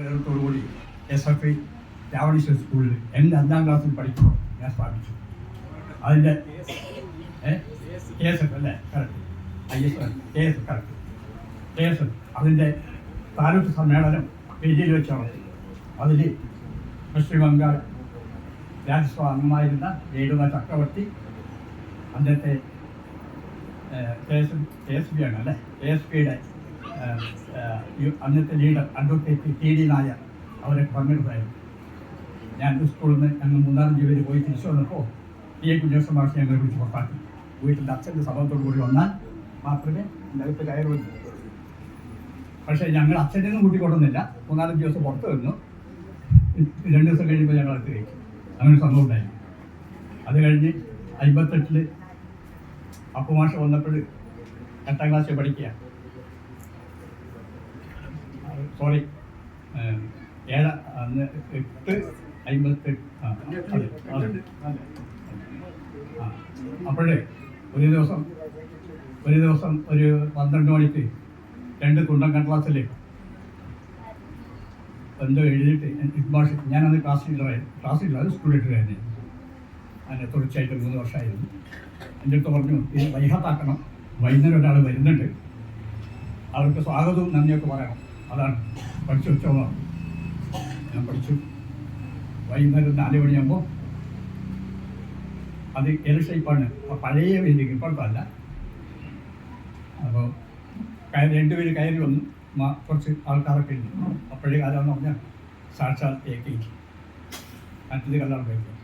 കൂടി S F I Ravaneeswara സ്കൂളിൽ എന്റെ അഞ്ചാം ക്ലാസ്സിൽ പഠിക്കുമ്പോൾ ഞാൻ സ്ഥാപിച്ചു. അതിന്റെ കെ എസ് എഫ് അല്ലേ? Correct S K S F correct K S F അതിന്റെ താലൂക്ക് സമ്മേളനം ഡൽഹിയിൽ വെച്ച് അതിൽ പശ്ചിമ ബംഗാൾ രാജ്യസഭ അംഗമായിരുന്ന രേണുക ചക്രവർത്തി അന്നത്തെ K S K S B ആണ് അല്ലേ? കെ എസ് പിയുടെ അന്നത്തെ leader advocate T D Nair അവരെ പങ്കെടുത്തായിരുന്നു ഞാൻ സ്കൂളിൽ നിന്ന് ഞങ്ങൾ മൂന്നാലഞ്ച് പേര് പോയി തിരിച്ചു വന്നപ്പോൾ പി എ കുഞ്ഞേശ്വര മാഷ് ഞങ്ങളെ വിളിച്ച് പുറത്താക്കി. വീട്ടിന്റെ അച്ഛന്റെ സമ്മതത്തോടു കൂടി വന്നാൽ മാത്രമേ നിലത്ത് കയറുള്ളൂ പക്ഷേ ഞങ്ങൾ അച്ഛനെയൊന്നും കൂട്ടിക്കൊണ്ടുവന്നില്ല. മൂന്നാലഞ്ച് ദിവസം പുറത്ത് വന്നു. രണ്ട് ദിവസം കഴിയുമ്പോൾ ഞങ്ങൾ അടുത്ത് കഴിച്ചു അങ്ങനെ ഒരു സംഭവം ഉണ്ടായി. അത് കഴിഞ്ഞ് അമ്പത്തെട്ടിൽ അപ്പുമാഷ വന്നപ്പോൾ എട്ടാം ക്ലാസ്സിൽ പഠിക്കുക സോറി ഏഴ അന്ന് എട്ട് അമ്പത്തെട്ട് അപ്പോഴേ ഒരു ദിവസം ഒരു ദിവസം ഒരു പന്ത്രണ്ട് മണിക്ക് രണ്ട് കുണ്ടൻ കടലാസിൽ എന്തോ എഴുതിയിട്ട് ഭാഷ ഞാനന്ന് ക്ലാസ് ടീച്ചറായിരുന്നു ക്ലാസ് ടീച്ചർ അത് സ്കൂൾ ടീച്ചറായിരുന്നു അതിനെ തുടർച്ചയായിട്ട് മൂന്ന് വർഷമായിരുന്നു. എന്റെ അടുത്ത് പറഞ്ഞു ഇത് വൈകാത്താക്കണം വൈകുന്നേരം ഒരാൾ വരുന്നുണ്ട്. അവർക്ക് സ്വാഗതവും നന്ദിയൊക്കെ പറയണം. അതാണ് വെച്ചോളാം ഞാൻ പഠിച്ചു. വൈകുന്നേരം നാല് മണിയാകുമ്പോൾ അത് എൽ ഷേപ്പാണ്. പഴയ വേദിക്ക് ഇപ്പോഴത്തെ അല്ല. അപ്പോൾ കയറി രണ്ടുപേര് കയറി വന്നു. കുറച്ച് ആൾക്കാരൊക്കെ ഉണ്ട്. അപ്പോഴേ കാലമെന്ന് പറഞ്ഞാൽ സാക്ഷാൽ എ കെ ജി. മറ്റത് കല്യാണം കഴിക്കും.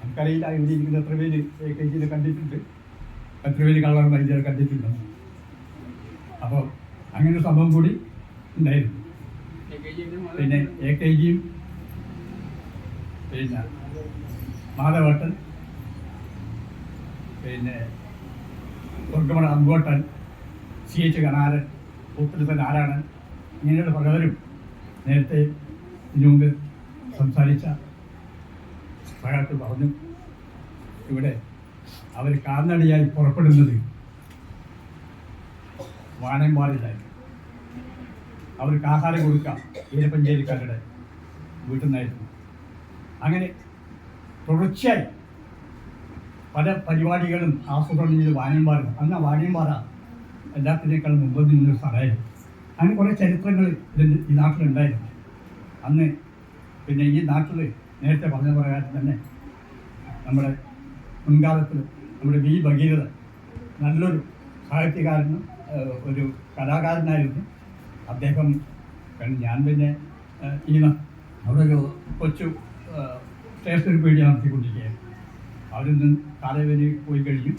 നമുക്കറിയില്ല ഇവിടെ ഇരിക്കുന്ന എത്ര പേര് എ കെ ജിയിൽ കണ്ടിട്ടുണ്ട്. എത്ര പേര് കല്യാണം കഴിച്ചാൽ കണ്ടിട്ടുണ്ട്. അപ്പോൾ അങ്ങനെ സംഭവം കൂടി ഉണ്ടായിരുന്നു. പിന്നെ എ കെ ജിയും പിന്നെ മാധവട്ടൻ പിന്നെ സ്വർഗമണ അങ്കോട്ടൻ സി എച്ച് കണാരൻ ഉത്തരത്തെ നാരായണൻ ഇങ്ങനെയുള്ള പലവരും നേരത്തെ ഇതിനു മുമ്പ് സംസാരിച്ച സഹാക്കൾ പറഞ്ഞു. ഇവിടെ അവർ കാൽനടയായി പുറപ്പെടുന്നത് വാണന്മാരിലായി അവർക്ക് ആഹാരം കൊടുക്കാം. ഈരപ്പഞ്ചേരിക്കാരുടെ വീട്ടിൽ നിന്നായിരുന്നു അങ്ങനെ തുടർച്ചയായി പല പരിപാടികളും ആസൂത്രണം ചെയ്ത് വാണിയന്മാരും അന്ന് വാണിയന്മാരാ എല്ലാത്തിനേക്കാളും മുമ്പ് നിന്ന സ്ഥലമായിരുന്നു അങ്ങനെ കുറേ ചരിത്രങ്ങൾ ഇതിന് ഈ നാട്ടിലുണ്ടായിരുന്നു. അന്ന് പിന്നെ ഈ നാട്ടിൽ നേരത്തെ പറഞ്ഞ പ്രകാരം തന്നെ നമ്മുടെ മുൻകാലത്തിൽ നമ്മുടെ വി. ഭഗീരഥ നല്ലൊരു സാഹിത്യകാരനും ഒരു കലാകാരനായിരുന്നു. അദ്ദേഹം ഞാൻ പിന്നെ ഏഹ്, ഈ അവിടെ ഒരു കൊച്ചു സ്റ്റേഷനറി പേടി നടത്തിക്കൊണ്ടിരിക്കുകയാണ് അവിടെ നിന്ന് കാലവരി പോയി കഴിഞ്ഞു.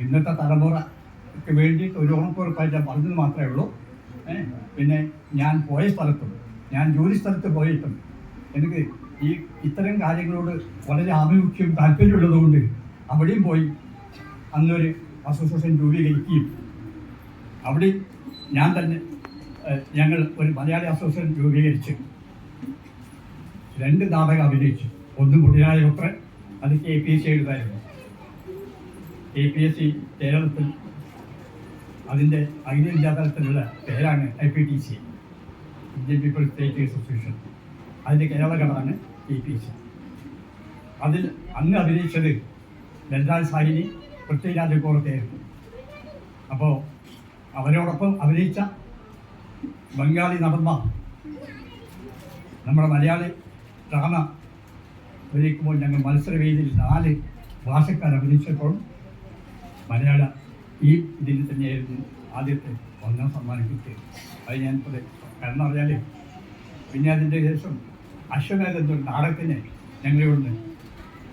ഇന്നത്തെ തലമുറയ്ക്ക് വേണ്ടി ഒരു ഉറപ്പുറപ്പായിട്ട് പറഞ്ഞത് മാത്രമേ ഉള്ളൂ. പിന്നെ ഞാൻ പോയ സ്ഥലത്തും ഞാൻ ജോലി സ്ഥലത്ത് പോയിട്ടും എനിക്ക് ഈ ഇത്തരം കാര്യങ്ങളോട് വളരെ ആഭിമുഖ്യം താല്പര്യമുള്ളതുകൊണ്ട് അവിടെയും പോയി അന്നൊരു അസോസിയേഷൻ രൂപീകരിക്കുകയും. അവിടെ ഞാൻ തന്നെ ഞങ്ങൾ ഒരു മലയാളി അസോസിയേഷൻ രൂപീകരിച്ച് രണ്ട് നാടകം അഭിനയിച്ചു. ഒന്ന് മുടിയായ പുത്രൻ അത് കെ പി എസ് സി എഴുതായിരുന്നു കെ പി എസ് സി കേരളത്തിൽ അതിന്റെ അഖിലേന്ത്യാ തലത്തിലുള്ള പേരാണ് I P T C Indian people state association. അതിന്റെ കേരള ഘടകമാണ് കെ പി എസ് സി. അതിൽ അന്ന് അഭിനയിച്ചത് ലളിതാൽ സാഹിനി പൃഥ്വിരാജ് കോറത്തെയായിരുന്നു അപ്പോൾ അവരോടൊപ്പം അഭിനയിച്ച ബംഗാളി നടന്മാർ നമ്മുടെ മലയാളി ഡ്രാമ ഒരുക്കുമ്പോൾ ഞങ്ങൾ മത്സരവേദിയിൽ നാല് ഭാഷക്കാർ അഭിനയിച്ചപ്പോൾ മലയാള ഈ ഇതിൽ തന്നെയായിരുന്നു ആദ്യത്തെ ഒന്നാം സമ്മാനം കിട്ടിയത്. അത് ഞാൻ പറയാം കാരണം അറിയാൽ പിന്നെ അതിന്റെ ശേഷം അശ്വമേധ എന്ന ഒരു നാടകത്തിനെ ഞങ്ങളിവിടുന്ന്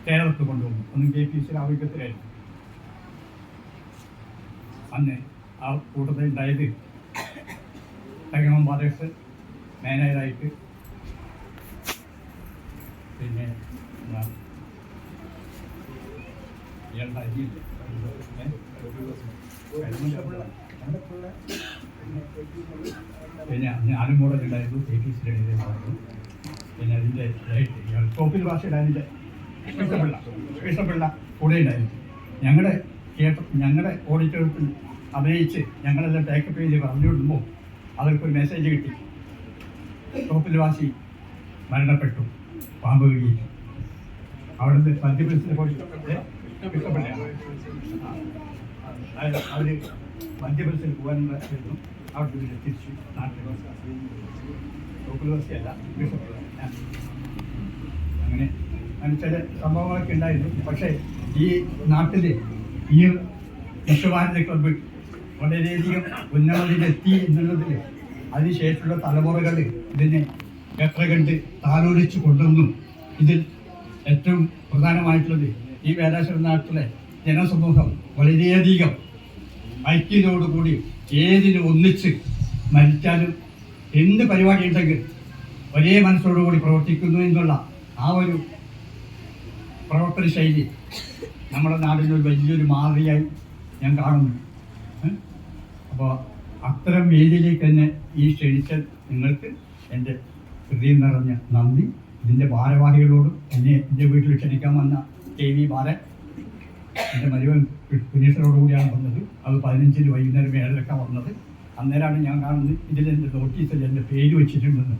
കേരളത്തിൽ കൊണ്ടുവന്നു. ഒന്ന് കെ പി സി ആവശ്യത്തിലായിരുന്നു അന്ന് ആ കൂട്ടത്തിൽ ഉണ്ടായത് തകമം ബ്രദേഴ്സ് മാനേജറായിട്ട് പിന്നെ? പിന്നെ ഞാനും കൂടെ ഉണ്ടായിരുന്നു കെ സിയുടെ ഇതായിരുന്നു പിന്നെ അതിന്റെ ടോപ്പിൽ ഭാഷയുടെ അതിന്റെ കൃഷ്ണപിള്ള കൃഷ്ണപിള്ള കൂടെ ഉണ്ടായിരുന്നു. ഞങ്ങളുടെ ഞങ്ങളുടെ ഓഡിറ്റോറിയത്തിൽ അഭിനയിച്ച് ഞങ്ങളെല്ലാം ടേക്കപ്പ് ചെയ്ത് പറഞ്ഞു വിടുമ്പോൾ അവർക്കൊരു മെസ്സേജ് കിട്ടി. തോപ്പിൽവാസി മരണപ്പെട്ടു. പാമ്പ് കടിയേറ്റ് അവിടുന്ന് മധ്യപ്രദേശിൽ പോയി. ഇഷ്ടപ്പെട്ട അവർ മധ്യപ്രദേശിൽ പോകാനുണ്ടായിരുന്നു അവിടെ നിന്ന് തിരിച്ചു നാട്ടിലെ ബിഷപ്പ് അങ്ങനെ അങ്ങനെ ചില സംഭവങ്ങളൊക്കെ ഉണ്ടായിരുന്നു. പക്ഷേ ഈ നാട്ടിൽ ഈ വിശ്വഭാരതി ക്ലബ്ബ് വളരെയധികം ഉന്നതത്തിലെത്തി എന്നുള്ളതിൽ അതിനുശേഷമുള്ള തലമുറകൾ ഇതിനെ എത്ര കണ്ട് താലോലിച്ച് കൊണ്ടുവന്നു. ഇതിൽ ഏറ്റവും പ്രധാനമായിട്ടുള്ളത് ഈ വേലാശ്വര നാട്ടിലെ ജനസമൂഹം വളരെയധികം ഐക്യതയോടുകൂടി ഏതിനും ഒന്നിച്ച് മരിച്ചാലും എന്ത് പരിപാടി ഉണ്ടെങ്കിൽ ഒരേ മനസ്സോടുകൂടി പ്രവർത്തിക്കുന്നു എന്നുള്ള ആ ഒരു പ്രവർത്തന ശൈലി നമ്മുടെ നാടിനൊരു വലിയൊരു മാതൃകയായി ഞാൻ കാണുന്നു. അപ്പോൾ അത്തരം വേദിയിലേക്ക് തന്നെ ഈ ക്ഷണിച്ച നിങ്ങൾക്ക് എന്റെ ഹൃദയം നിറഞ്ഞ നന്ദി. ഇതിന്റെ ഭാരവാഹികളോടും എന്നെ എന്റെ വീട്ടിൽ ക്ഷണിക്കാൻ വന്ന കെ വി ബാലൻ എന്റെ മരുവൻ കൂടിയാണ് വന്നത്. അത് പതിനഞ്ചിന് വൈകുന്നേരം ഏഴരക്കാണ് വന്നത്. അന്നേരമാണ് ഞാൻ കാണുന്നത് ഇതിൽ എന്റെ നോട്ടീസിൽ എന്റെ പേര് വെച്ചിട്ടുണ്ടെന്ന്.